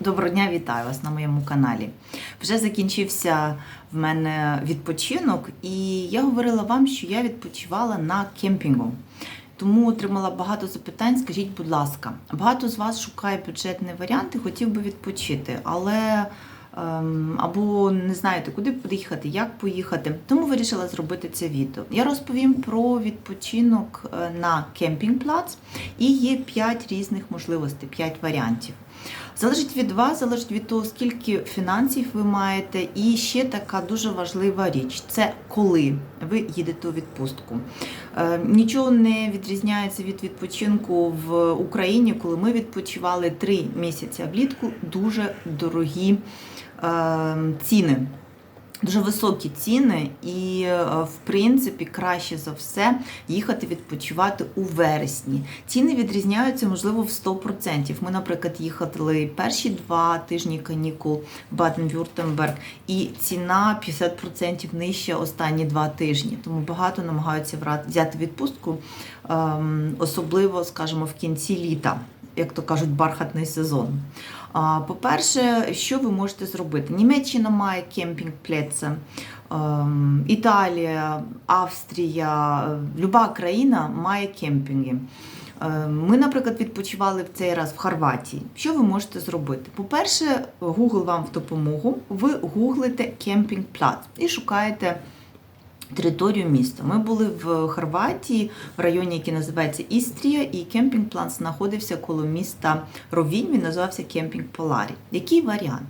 Доброго дня, вітаю вас на моєму каналі. Вже закінчився в мене відпочинок, і я говорила вам, що я відпочивала на кемпінгу. Тому отримала багато запитань. Скажіть, будь ласка, багато з вас шукає бюджетні варіанти, хотів би відпочити, але ем, або не знаєте, куди поїхати, як поїхати. Тому вирішила зробити це відео. Я розповім про відпочинок е, на кемпінг-плац, і є 5 різних можливостей, 5 варіантів. Залежить від вас, залежить від того, скільки фінансів ви маєте. І ще така дуже важлива річ це коли ви їдете у відпустку. Е, Нічого не відрізняється від відпочинку в Україні, коли ми відпочивали три місяці влітку. Дуже дорогі е, ціни. Дуже високі ціни, і е, в принципі краще за все їхати відпочивати у вересні. Ціни відрізняються, можливо, в 100%. Ми, наприклад, їхали перші два тижні канікул в Баден-Вюртемберг, і ціна 50% нижча останні два тижні. Тому багато намагаються взяти відпустку, ем, особливо, скажімо, в кінці літа. Як то кажуть, бархатний сезон. По-перше, що ви можете зробити? Німеччина має кемпінг-плеце, ем, Італія, Австрія, люба країна має кемпінги. Е, Ми, наприклад, відпочивали в цей раз в Хорватії. Що ви можете зробити? По-перше, Google вам в допомогу. Ви гуглите кемпінг-плац і шукаєте територію міста. Ми були в Хорватії, в районі, який називається Істрія, і кемпінг-план знаходився коло міста Ровінь, він називався Кемпінг Поларі. Який варіант?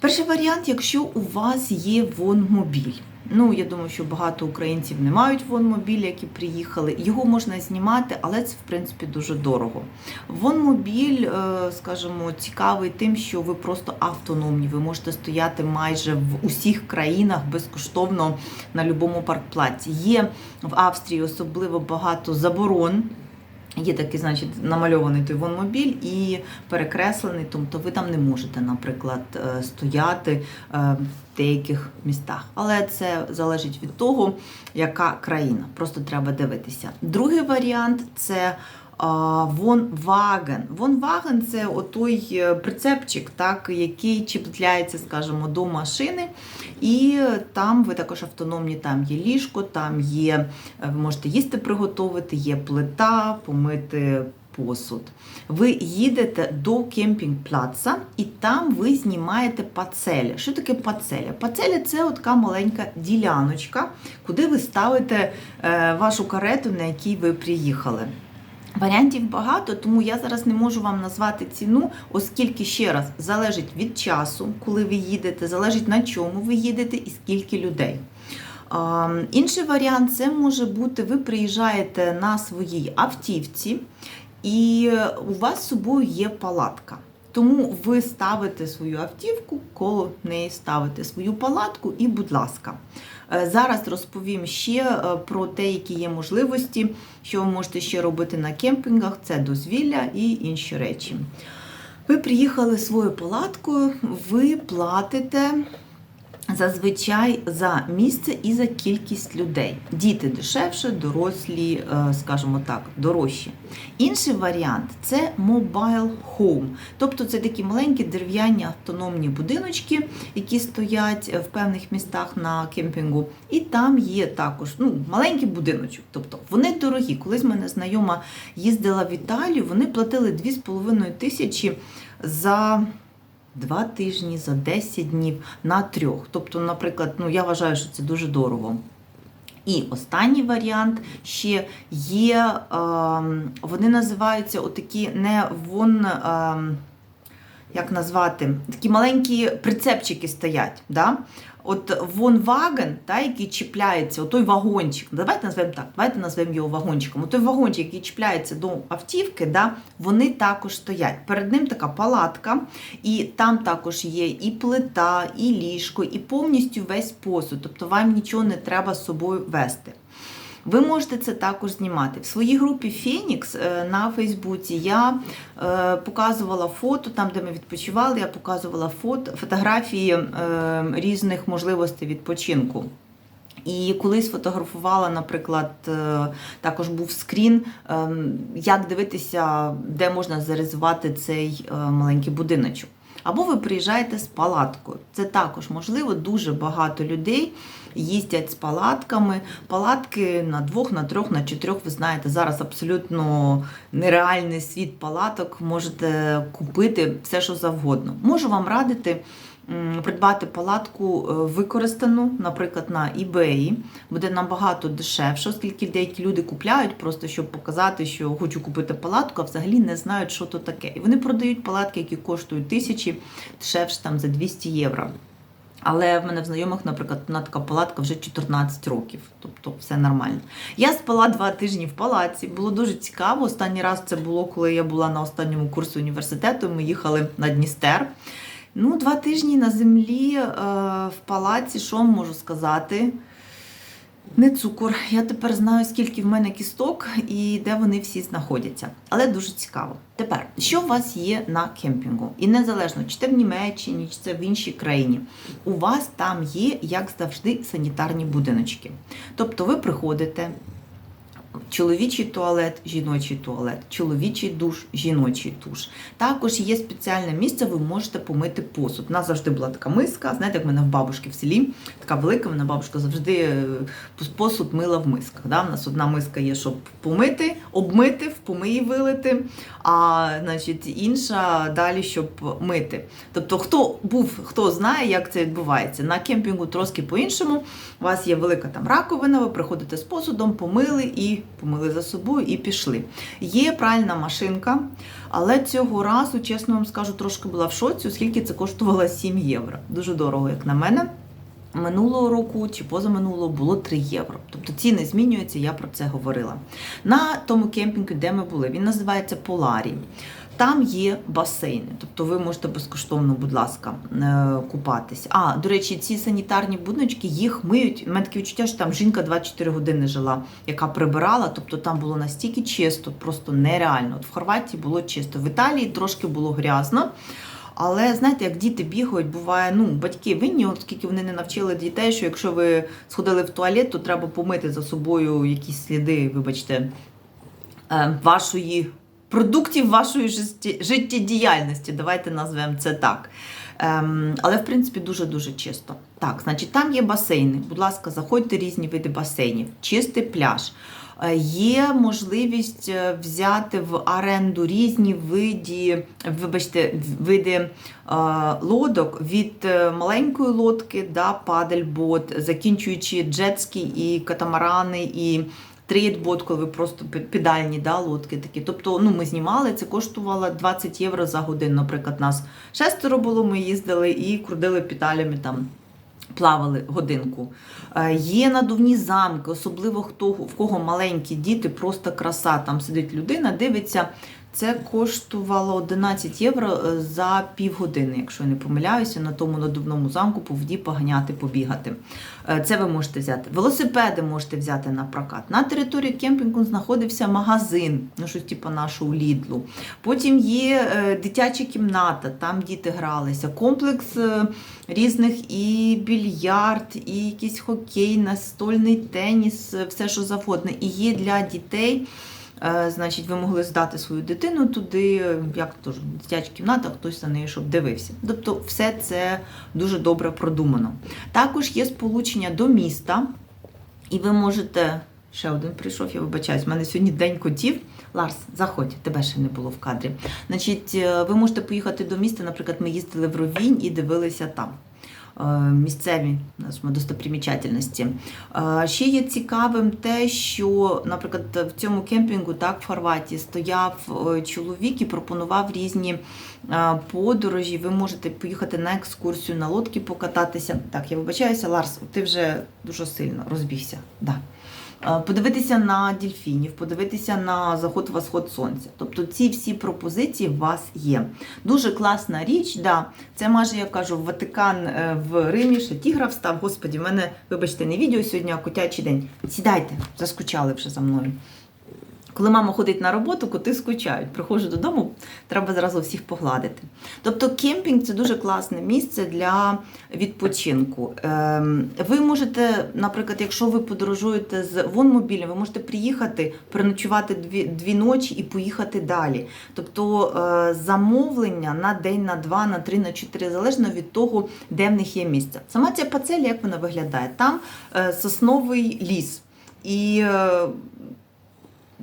Перший варіант, якщо у вас є вонмобіль. Ну, я думаю, що багато українців не мають вонмобіля, які приїхали. Його можна знімати, але це в принципі дуже дорого. Вонмобіль, е, скажімо, цікавий тим, що ви просто автономні. Ви можете стояти майже в усіх країнах безкоштовно на будь-якому паркплаці. Є в Австрії особливо багато заборон. Є такий, значить, намальований той вонмобіль і перекреслений, тобто ви там не можете, наприклад, е, стояти е, в деяких містах. Але це залежить від того, яка країна. Просто треба дивитися. Другий варіант це Вонваген. Вонваген це отой е, прицепчик, так, який чіпляється, скажімо, до машини. І там ви також автономні, там є ліжко, там є, е, ви можете їсти приготувати, є плита, помити посуд. Ви їдете до кемпінг-плаца і там ви знімаєте пацеля. Що таке пацеля? Пацеля це така маленька діляночка, куди ви ставите е, вашу карету, на якій ви приїхали. Варіантів багато, тому я зараз не можу вам назвати ціну, оскільки ще раз залежить від часу, коли ви їдете, залежить на чому ви їдете і скільки людей. Інший варіант це може бути: ви приїжджаєте на своїй автівці, і у вас з собою є палатка. Тому ви ставите свою автівку, коло неї ставите свою палатку, і, будь ласка. Е, Зараз розповім ще е, про те, які є можливості, що ви можете ще робити на кемпінгах, це дозвілля і інші речі. Ви приїхали своєю палаткою, ви платите зазвичай за місце і за кількість людей. Діти дешевше, дорослі, е, скажімо так, дорожчі. Інший варіант це mobile home. Тобто це такі маленькі дерев'яні автономні будиночки, які стоять в певних містах на кемпінгу. І там є також ну, маленький будиночок. Тобто вони дорогі. Колись мене знайома їздила в Італію, вони платили 2,5 тисячі за. Два тижні за 10 днів на трьох. Тобто, наприклад, ну я вважаю, що це дуже дорого. І останній варіант ще є, е, вони називаються отакі не вон, е, як назвати, такі маленькі прицепчики стоять. Да? От вонваген, та, який чіпляється, отой вагончик, давайте назвемо так, давайте назвемо його вагончиком. Отой вагончик, який чіпляється до автівки, да, вони також стоять. Перед ним така палатка, і там також є і плита, і ліжко, і повністю весь посуд. Тобто вам нічого не треба з собою вести. Ви можете це також знімати. В своїй групі Фенікс е, на Фейсбуці я е, показувала фото, там, де ми відпочивали, я показувала фото, фотографії е, різних можливостей відпочинку. І колись фотографувала, наприклад, також був скрін, е, як дивитися, де можна зарезервувати цей маленький будиночок. Або ви приїжджаєте з палаткою. Це також можливо, дуже багато людей їздять з палатками. Палатки на двох, на трьох, на чотирьох. Ви знаєте, зараз абсолютно нереальний світ палаток. Можете купити все, що завгодно. Можу вам радити. Придбати палатку е, використану, наприклад, на eBay, буде набагато дешевше, оскільки деякі люди купляють просто щоб показати, що хочу купити палатку, а взагалі не знають, що то таке. І вони продають палатки, які коштують тисячі, дешевше там за 200 євро. Але в мене в знайомих, наприклад, одна така палатка вже 14 років, тобто все нормально. Я спала два тижні в палаці, було дуже цікаво. Останній раз це було, коли я була на останньому курсі університету. Ми їхали на Дністер. Ну, два тижні на землі е, в палаці, що можу сказати? Не цукор. Я тепер знаю, скільки в мене кісток і де вони всі знаходяться. Але дуже цікаво. Тепер, що у вас є на кемпінгу? І незалежно, чи це в Німеччині, чи це в іншій країні, у вас там є, як завжди, санітарні будиночки. Тобто ви приходите. Чоловічий туалет, жіночий туалет, чоловічий душ, жіночий душ. Також є спеціальне місце, ви можете помити посуд. У нас завжди була така миска. Знаєте, як в мене в бабушки в селі, така велика, мене бабушка завжди е, посуд мила в мисках. Да? У нас одна миска є, щоб помити, обмити, в помиї вилити, а значить, інша далі, щоб мити. Тобто, хто був, хто знає, як це відбувається. На кемпінгу трошки по-іншому. У вас є велика там раковина, ви приходите з посудом, помили і помили за собою і пішли. Є пральна машинка, але цього разу, чесно вам скажу, трошки була в шоці, оскільки це коштувало 7 євро. Дуже дорого, як на мене. Минулого року чи позаминулого було 3 євро. Тобто ціни змінюються, я про це говорила. На тому кемпінгу, де ми були, він називається Поларій. Там є басейни, тобто ви можете безкоштовно, будь ласка, е, купатись. А, до речі, ці санітарні будиночки їх миють. У мене таке відчуття, що там жінка 24 години жила, яка прибирала, тобто там було настільки чисто, просто нереально. От в Хорватії було чисто. В Італії трошки було грязно. Але знаєте, як діти бігають, буває, ну, батьки винні, оскільки вони не навчили дітей, що якщо ви сходили в туалет, то треба помити за собою якісь сліди, вибачте, е, вашої продуктів вашої життєдіяльності. Давайте назвемо це так. Ем, але, в принципі, дуже-дуже чисто. Так, значить, там є басейни. Будь ласка, заходьте різні види басейнів, чистий пляж. Е, Є можливість е, взяти в оренду різні види, вибачте, види е, лодок від маленької лодки, да, падельбот, закінчуючи джетські і катамарани, і трейдбот, коли ви просто підальні да, лодки такі. Тобто, ну, ми знімали, це коштувало 20 євро за годину. Наприклад, нас шестеро було, ми їздили і крутили педалями там. Плавали годинку. Е, Є надувні замки, особливо хто в кого маленькі діти, просто краса. Там сидить людина, дивиться. Це коштувало 11 євро е, за півгодини, якщо я не помиляюся, на тому надувному замку по воді поганяти, побігати. Е, Це ви можете взяти. Велосипеди можете взяти на прокат. На території кемпінгу знаходився магазин, ну щось типу нашого Лідлу. Потім є е, дитяча кімната, там діти гралися. Комплекс різних і більярд, і якийсь хокей, настольний теніс, все що завгодно. І є для дітей. Е, Значить, ви могли здати свою дитину туди, як теж дитяча кімната, хтось за нею, щоб дивився. Тобто, все це дуже добре продумано. Також є сполучення до міста, і ви можете. Ще один прийшов, я вибачаюсь, в мене сьогодні день котів. Ларс, заходь, тебе ще не було в кадрі. Значить, е, ви можете поїхати до міста. Наприклад, ми їздили в Ровінь і дивилися там. Е, Місцеві достопримічательності. Е, Ще є цікавим те, що, наприклад, в цьому кемпінгу, так, в Хорватії, стояв е, чоловік і пропонував різні подорожі. Ви можете поїхати на екскурсію, на лодки покататися. Так, я вибачаюся, Ларс, ти вже дуже сильно розбігся. Да. Е, Подивитися на дільфінів, подивитися на заход восход сонця. Тобто ці всі пропозиції у вас є. Дуже класна річ, да. Це майже, я кажу, Ватикан е, в Римі, ще тігра встав. Господі, в мене, вибачте, не відео сьогодні, а котячий день. Сідайте, заскучали вже за мною. Коли мама ходить на роботу, коти скучають. Приходжу додому, треба зразу всіх погладити. Тобто кемпінг це дуже класне місце для відпочинку. Ем, Ви можете, наприклад, якщо ви подорожуєте з вонмобілем, ви можете приїхати, переночувати дві, дві ночі і поїхати далі. Тобто е, замовлення на день, на два, на три, на чотири, залежно від того, де в них є місце. Сама ця пацеля, як вона виглядає? Там е, сосновий ліс. І е,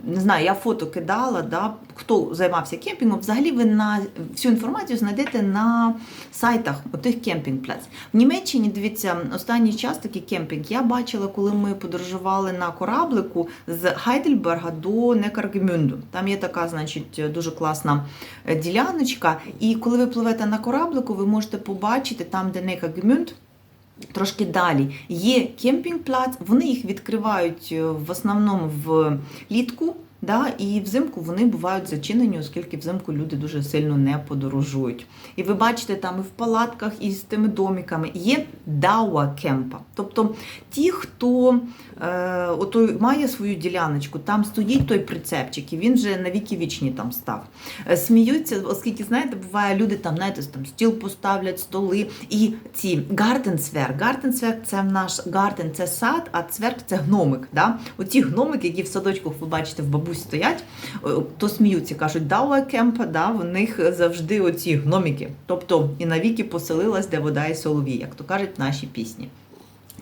не знаю, я фото кидала, да, хто займався кемпінгом. Взагалі ви на всю інформацію знайдете на сайтах отих кемпінг-плец. В Німеччині, дивіться, останній час такий кемпінг я бачила, коли ми подорожували на кораблику з Хайдельберга до Некаргемюнду. Там є така, значить, дуже класна е, діляночка. І коли ви пливете на кораблику, ви можете побачити там, де Некаргемюнд, Трошки далі. Є кемпінг-плац, вони їх відкривають е, в основному влітку, да, і взимку вони бувають зачинені, оскільки взимку люди дуже сильно не подорожують. І ви бачите, там і в палатках, і з тими домиками є дауа кемпа. Тобто ті, хто е, ото має свою діляночку, там стоїть той прицепчик, і він вже на віки вічні там став. Е, Сміються, оскільки, знаєте, буває, люди там, знаєте, там стіл поставлять, столи і ці гартенцверг. Гартенцверг це наш гартен, це сад, а цверг це гномик. Да? Оці гномики, які в садочках ви бачите в бабусь стоять, е, то сміються, кажуть, дауа кемпа, да, в них завжди оці гномики. Тобто і навіки поселилась, де вода і соловій, як то кажуть наші пісні.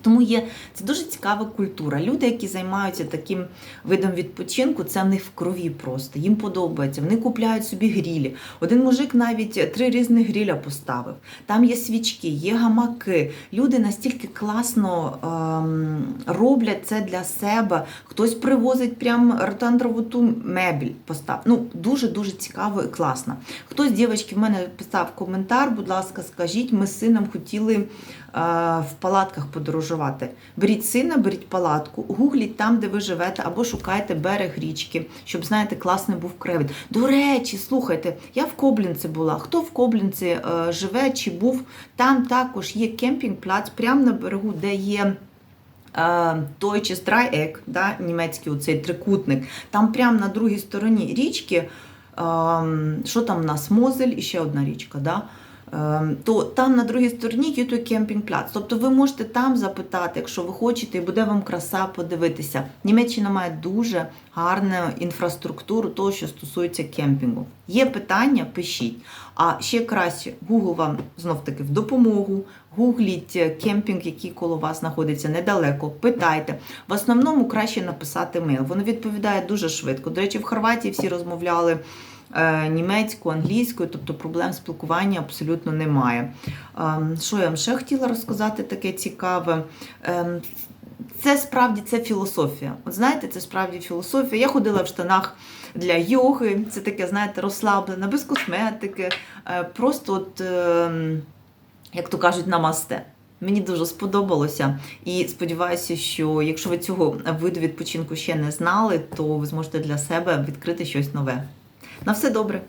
Тому є це дуже цікава культура. Люди, які займаються таким видом відпочинку, це в них в крові просто. Їм подобається. Вони купляють собі грілі. Один мужик навіть три різних гріля поставив. Там є свічки, є гамаки. Люди настільки класно ем, роблять це для себе. Хтось привозить прям ротандрову ту мебіль постав. Ну дуже дуже цікаво і класно. Хтось дівчатки в мене писав коментар. Будь ласка, скажіть, ми з сином хотіли е, в палатках подорожувати. Беріть сина, беріть палатку, гугліть там, де ви живете, або шукайте берег річки, щоб, знаєте, класний був краєвид. До речі, слухайте, я в Коблінці була. Хто в Коблінці е, живе чи був? Там також є кемпінг-плац прямо на берегу, де є. Той чи Dreieck, да, німецький оцей трикутник, там прямо на другій стороні річки, ем, що там у нас Мозель і ще одна річка. Да? Ем, То там на другій стороні є той кемпінг-пляц. Тобто ви можете там запитати, якщо ви хочете, і буде вам краса подивитися. Німеччина має дуже гарну інфраструктуру, того, що стосується кемпінгу. Є питання, пишіть. А ще краще, Google вам знов таки в допомогу. Гугліть кемпінг, який коло вас знаходиться недалеко. Питайте. В основному краще написати мейл. Воно відповідає дуже швидко. До речі, в Хорватії всі розмовляли е, німецькою, англійською, тобто проблем спілкування абсолютно немає. Ем, Що я вам ще хотіла розказати таке цікаве? Ем, Це справді це філософія. От знаєте, це справді філософія. Я ходила в штанах для йоги, це таке, знаєте, розслаблене, без косметики. Е, Просто от. ем, як то кажуть, намасте. Мені дуже сподобалося. І сподіваюся, що якщо ви цього виду відпочинку ще не знали, то ви зможете для себе відкрити щось нове. На все добре!